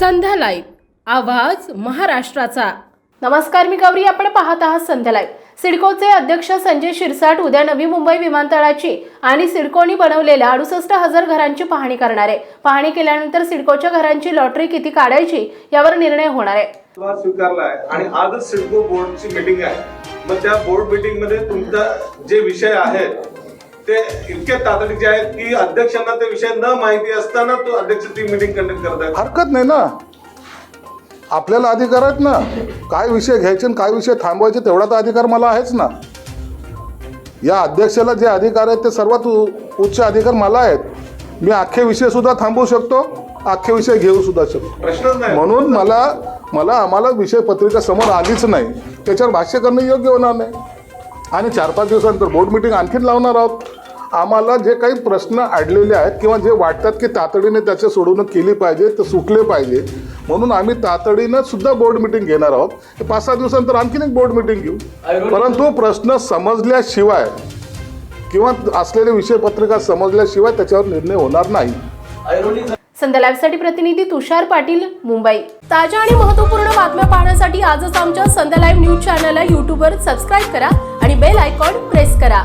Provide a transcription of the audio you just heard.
संध्या live. आवाज महाराष्ट्राचा. नमस्कार मी गौरी. आपण पाहत आहात संध्या लाईव्ह. सिडकोचे अध्यक्ष संजय शिरसाट उद्या नवी मुंबई विमानतळाची आणि सिडकोनी बनवलेल्या अडुसष्ट हजार घरांची पाहणी करणार आहे. पाहणी केल्यानंतर सिडकोच्या घरांची लॉटरी किती काढायची यावर निर्णय होणार आहे. तो स्वीकारला आहे आणि आजच सिडको बोर्डची मीटिंग आहे. मग त्या बोर्ड मीटिंगमध्ये तुमचा जे विषय आहेत ते इतके तातडीचे आहेत की अध्यक्षांना ते विषय न माहिती असताना तो अध्यक्ष ती मीटिंग कंडक्ट करत आहेत. हरकत नाही ना. आपल्याला अधिकार आहेत ना. काय विषय घ्यायचे आणि काय विषय थांबवायचे तेवढा तर अधिकार मला आहेच ना. या अध्यक्षाला जे अधिकार आहेत ते सर्वात उच्च अधिकार मला आहेत. मी अख्खे विषय सुद्धा थांबवू शकतो अख्खे विषय घेऊ सुद्धा शकतो. प्रश्नच नाही. म्हणून मला मला आम्हाला विषय पत्रिका समोर आलीच नाही. त्याच्यावर भाष्य करणं योग्य होणार नाही. आणि चार पाच दिवसानंतर बोर्ड मिटिंग आणखीन लावणार आहोत. आम्हाला जे काही प्रश्न अडलेले आहेत किंवा जे वाटतात की तातडीने त्याचे सोडवणूक केली पाहिजे ते सुटले पाहिजे म्हणून आम्ही तातडीनं सुद्धा बोर्ड मिटिंग घेणार आहोत. पाच सहा दिवसानंतर आणखीन एक बोर्ड मिटिंग घेऊ. परंतु प्रश्न समजल्याशिवाय किंवा असलेले विषय पत्रिका समजल्याशिवाय त्याच्यावर निर्णय होणार नाही. संध्या लाईव्हसाठी प्रतिनिधी तुषार पाटील मुंबई. ताज्या आणि महत्त्वपूर्ण बातम्या पाहण्यासाठी आजच आमच्या संध्या लाईव्ह न्यूज चॅनलला यूट्यूबवर सबस्क्राईब करा. आणि बेल आयकॉन प्रेस करा.